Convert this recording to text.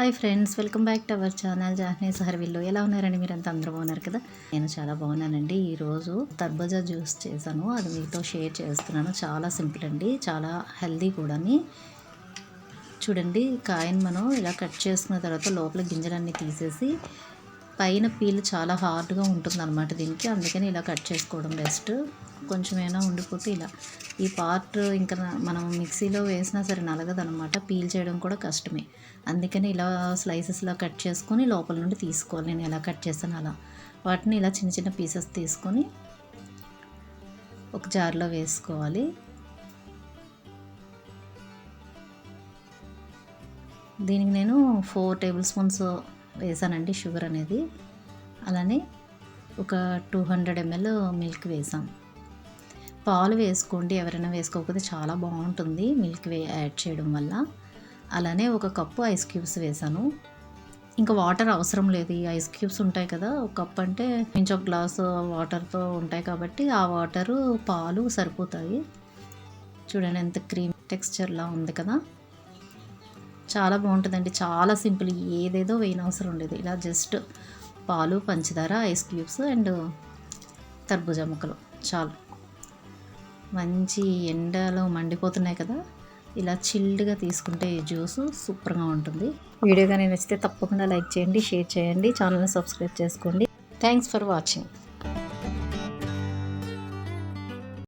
Hi friends welcome back to our channel జాహ్నీస్ హర్విల్లు ఎలా ఉన్నారండి మీరు అంత అందరూ బాగున్నారు కదా? నేను చాలా బాగున్నానండి. ఈరోజు తర్బజా జ్యూస్ చేశాను. అది మీతో షేర్ చేస్తున్నాను. చాలా సింపుల్ అండి. చాలా హెల్దీ కూడాని. చూడండి కాయని మనం ఇలా కట్ చేసుకున్న తర్వాత లోపల గింజలన్నీ తీసేసి పైన పీల్ చాలా హార్డ్గా ఉంటుంది అనమాట దీనికి. అందుకని ఇలా కట్ చేసుకోవడం బెస్ట్. కొంచెమైనా ఉండిపోతే ఇలా. ఈ పార్ట్ ఇంకా మనం మిక్సీలో వేసినా సరే నలగదనమాట. పీల్ చేయడం కూడా కష్టమే. అందుకని ఇలా స్లైసెస్లా కట్ చేసుకొని లోపల నుండి తీసుకోవాలి. నేను ఎలా కట్ చేస్తాను అలా. వాటిని ఇలా చిన్న చిన్న పీసెస్ తీసుకొని ఒక జార్లో వేసుకోవాలి. దీనికి నేను ఫోర్ టేబుల్ స్పూన్స్ వేసానండి షుగర్ అనేది. అలానే ఒక టూ హండ్రెడ్ ఎంఎల్ మిల్క్ వేసాం. పాలు వేసుకోండి ఎవరైనా వేసుకోకపోతే చాలా బాగుంటుంది. మిల్క్ వే యాడ్ చేయడం వల్ల. అలానే ఒక కప్పు ఐస్ క్యూబ్స్ వేసాను. ఇంకా వాటర్ అవసరం లేదు. ఈ ఐస్ క్యూబ్స్ ఉంటాయి కదా ఒక కప్ అంటే కొంచెం ఒక గ్లాసు వాటర్తో ఉంటాయి కాబట్టి ఆ వాటరు పాలు సరిపోతాయి. చూడండి ఎంత క్రీమ్ టెక్స్చర్లా ఉంది కదా. చాలా బాగుంటుందండి. చాలా సింపుల్. ఏదేదో వేయని అవసరం లేదు. ఇలా జస్ట్ పాలు పంచదార ఐస్ క్యూబ్స్ అండ్ తర్బూజా ముక్కలు. చాలు. మంచి ఎండలో మండిపోతున్నాయి కదా ఇలా చిల్డ్గా తీసుకుంటే ఈ జ్యూస్ సూపర్గా ఉంటుంది. వీడియో కానీ నచ్చితే తప్పకుండా లైక్ చేయండి షేర్ చేయండి ఛానల్ని సబ్స్క్రైబ్ చేసుకోండి. Thanks for watching.